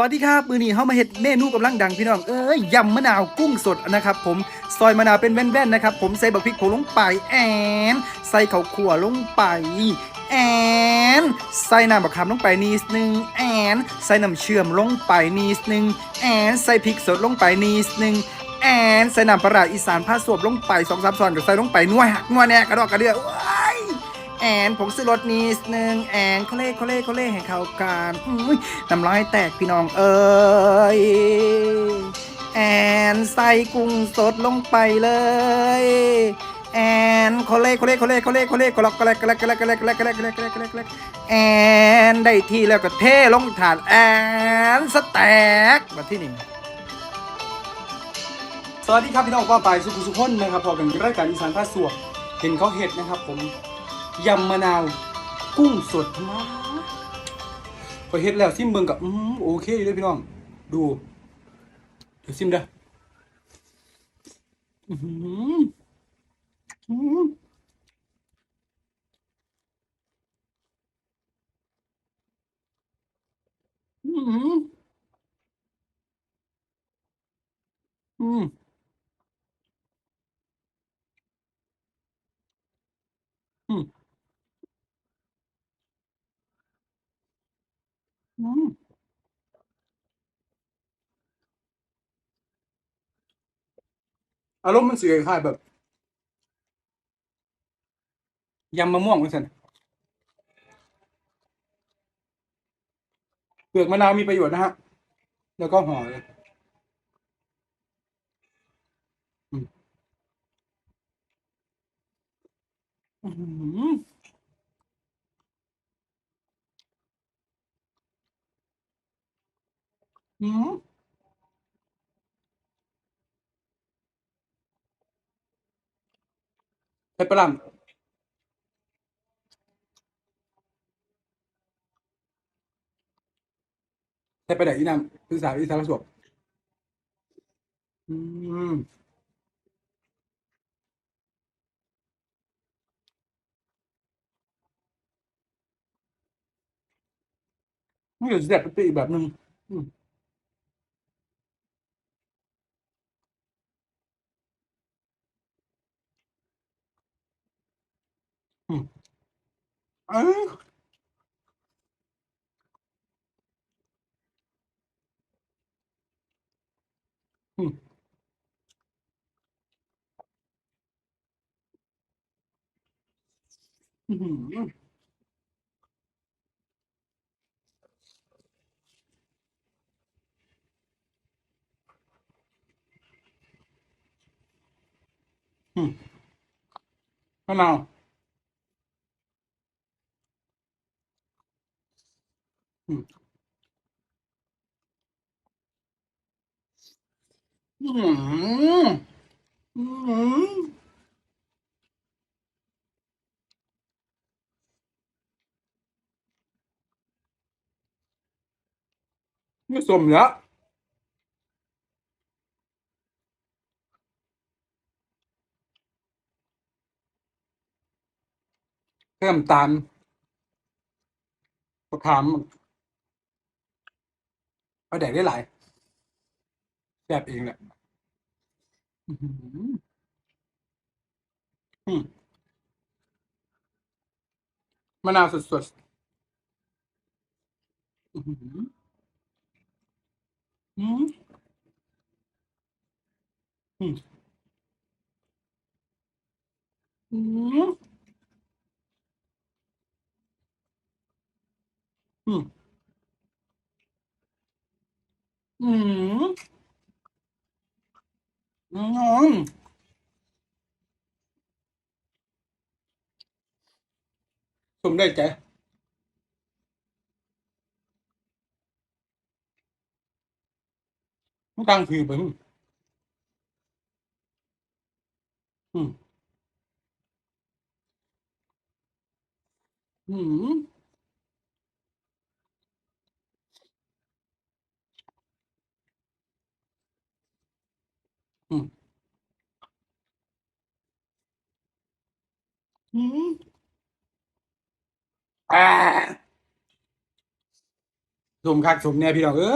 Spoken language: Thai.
วัสดีครับมือนี้เฮามาเฮ็ดเมนูกำลังดังพี่น้องเอ้ยยำมะนาวกุ้งสดนะครับผมซอยมะนาวเป็นแว่นๆนะครับผมใส่บักพริกผงลงไปแอนใส่ข้าวคั่วลงไปแอนใส่น้ำบักขามลงไปนิดนึงแอนใส่น้ำเชื่อมลงไปนิดนึงแอนใส่พริกสดลงไปนิดนึงแอนใส่น้ำปลาอีสานผ้าสวบลงไปสองสามซอนก็ใส่ลงไปนัวหักนัวแหนกระดอกกระเดือ อนผงซื้อรสนิดนึงแอนเขาเล่เขาเล่เขาเล่ให้เข้ากันอุ้ยน้ำลายแตกพี่น้องเอ้ยแอนใส่กุ้งสดลงไปเลย แอนเขาเล่เขาเล่เขาเล่เขาเล่เขาเล่ก็ล็อกก็แลกก็แลกก็แลกก็แลกก็แลกก็แลกก็แลกก็แลกก็แลกก็แลกแอนได้ที่แล้วก็เทลงถาดแอนสแต็กมาที่นี่สวัสดีครับพี่น้องป้าปสุขุสุขนนะครับพอกันรายการอีสานพาสวกเห็นเขาเห็ดนะครับผม ยำมะนาว กุ้งสดนะพอเห็ดแล้วซิมเบิงกับอืมโอเคเลยพี่น้อง ดูเดี๋ยวซิมเด้ออือหืออืออือหืออืม อืม อืมอารมณ์มันเสียคล้ายแบบยำมะม่วงมันสันเปลือกมะนาวมีประโยชน์นะฮะ แล้วก็ห่อเลยอืม หืมเผ็ดปะล่เผ็ดไปไหนอีนามพี่สาวอีสาวปรวบอืมนี่เดี๋ยวจะแดกไปอีกแบบหนึ่งอืม Ừ. Ấy. Ừ. Ừm. Ừm. Thế nào? อืมอืมไม่สมแล้วเพิ่มตามประคำ เอาแดกได้หลายแซ่บเองแหละอือหืออืมมะนาวสดๆอือหืออืมอืมอืมอืมอืม Ừ. Ngon. Ừ. Ừ. Không đây trẻ. Nó đang phì bệnh. Ừ. Ừ. อืมอืมอ่าสมคักสมแน่พี่น้องเอ้